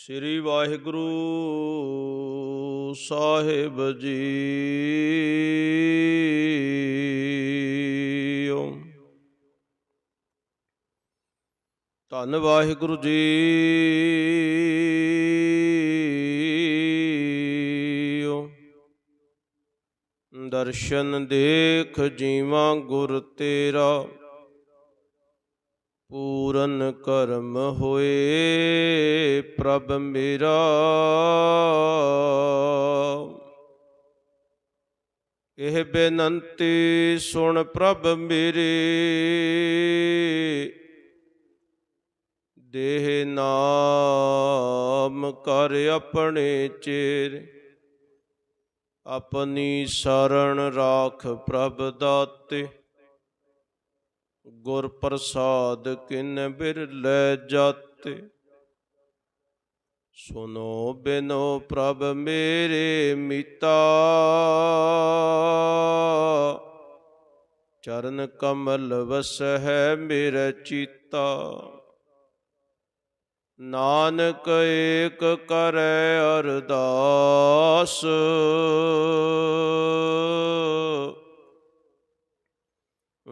ਸ੍ਰੀ ਵਾਹਿਗੁਰੂ ਸਾਹਿਬ ਜੀ। ਧੰਨ ਵਾਹਿਗੁਰੂ ਜੀਓ ਦਰਸ਼ਨ ਦੇਖ ਜੀਵਾਂ ਗੁਰ ਤੇਰਾ। ਪੂਰਨ ਕਰਮ ਹੋਏ, ਪ੍ਰਭ ਮੇਰਾ। ਇਹ ਬੇਨੰਤੀ ਸੁਣ ਪ੍ਰਭ ਮੇਰੇ। ਦੇਹ ਨਾਮ ਕਰ ਆਪਣੇ ਚੇਰ, ਆਪਣੀ ਸਰਣ ਰਾਖ ਪ੍ਰਭ ਦਾਤੇ। ਗੁਰ ਪ੍ਰਸਾਦ ਕਿਨ ਬਿਰਲੇ ਜਾਤੇ। ਸੁਨੋ ਬਿਨੋ ਪ੍ਰਭ ਮੇਰੇ ਮਿਤਾ। ਚਰਨ ਕਮਲ ਵਸ ਹੈ ਮੇਰਾ ਚੀਤਾ। ਨਾਨਕ ਏਕ ਕਰੈ ਅਰਦਾਸ।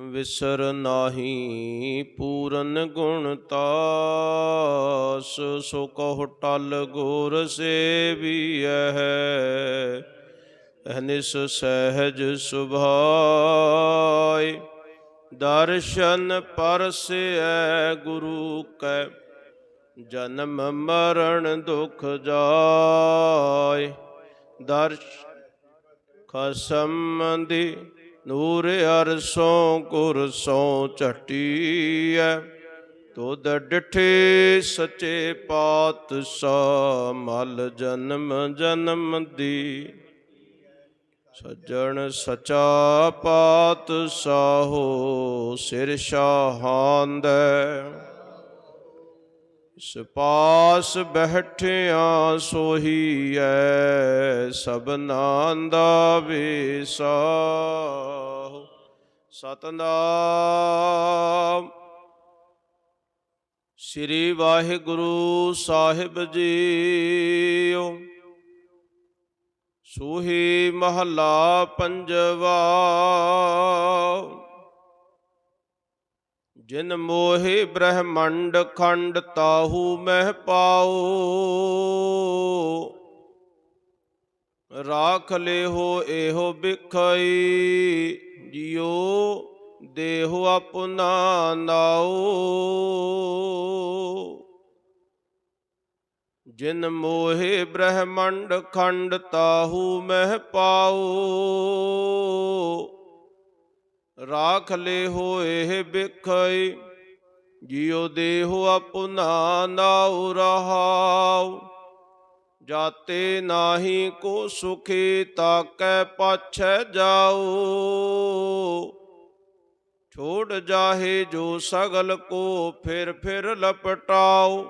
ਵਿਸਰ ਨਾਹੀ, ਪੂਰਨ ਗੁਣ ਤਾਸ ਸੋ ਕਹੁ ਟਲ ਗੁਰ ਸੇਵੀਐ। ਅਹਨਿਸ ਸਹਿਜ ਸੁਭਾਈ ਦਰਸ਼ਨ ਪਰਸੈ ਗੁਰੂ ਕੈ। ਜਨਮ ਮਰਨ ਦੁਖ ਜਾਏ ਦਰਸ਼ ਖਸਮ ਦੀ ਨੂਰ ਅਰਸੋਂ ਕੁਰਸੋਂ ਝਟੀਐ, ਤੁਧ ਡਿਠੇ ਸੱਚੇ ਪਾਤਸ਼ਾਹ ਮਲ ਜਨਮ ਜਨਮ ਦੀ। ਸੱਜਣ ਸਚਾ ਪਾਤਸ਼ਾਹੋ ਸਿਰ ਸ਼ਾਹਾਂਦੈ ਇਸ ਪਾਸ ਬਹਿਠਿਆ ਸੋਹੀਐ ਸਭਨਾਂ ਦਾ ਵੇਸਾ ਸਤਨਾਮ। ਸ੍ਰੀ ਵਾਹਿਗੁਰੂ ਸਾਹਿਬ ਜੀਓ। ਸੂਹੀ ਮਹੱਲਾ ਪੰਜਵਾ। ਜਿਨ ਮੋਹਿ ਬ੍ਰਹਮੰਡ ਖੰਡ ਤਾਹੂ ਮਹਿ ਪਾਓ ਰਾਖ ਲਿਹੋ ਇਹੋ ਬਿਖਈ ਜਿਉ ਦੇਹੁ ਆਪਣਾ ਨਾਓ ਜਿਨ ਮੋਹਿ ਬ੍ਰਹਮੰਡ ਖੰਡ ਤਾਹੂ ਮਹਿ ਪਾਓ ਰਾਖ ਲੇ ਹੋਏ ਬਿਖਈ, ਜਿਉ ਦੇਹੁ ਆਪਣਾ ਨਾਉ ਰਹਾਉ। ਜਾਤੇ ਨਾਹੀ ਕੋ ਸੁਖੀ ਤਾਕੈ ਪਾਛੈ ਜਾਉ। ਛੋੜ ਜਾਹੇ ਜੋ ਸਗਲ ਕੋ ਫਿਰ ਫਿਰ ਲਪਟਾਉ।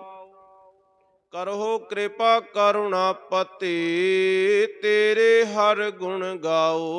ਕਰੋ ਕਿਰਪਾ ਕਰੁਣਾ ਪਤੀ, ਤੇਰੇ ਹਰ ਗੁਣ ਗਾਓ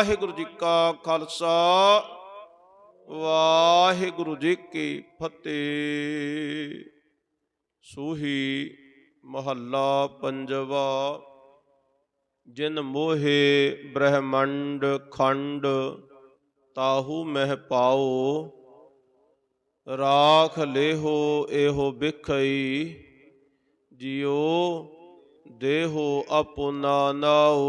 ਵਾਹਿਗੁਰੂ ਜੀ ਕਾ ਖਾਲਸਾ, ਵਾਹਿਗੁਰੂ ਜੀ ਕੀ ਫਤਿਹ। ਸੂਹੀ ਮਹੱਲਾ ਪੰਜਵਾ, ਜਿਨ ਮੋਹੇ ਬ੍ਰਹਮੰਡ ਖੰਡ, ਤਾਹੂ ਮਹਿ ਪਾਓ। ਰਾਖ ਲੇਹੋ ਇਹੋ ਬਿਖਈ ਜਿਉ ਦੇਹੋ ਆਪਣਾ ਨਾਓ।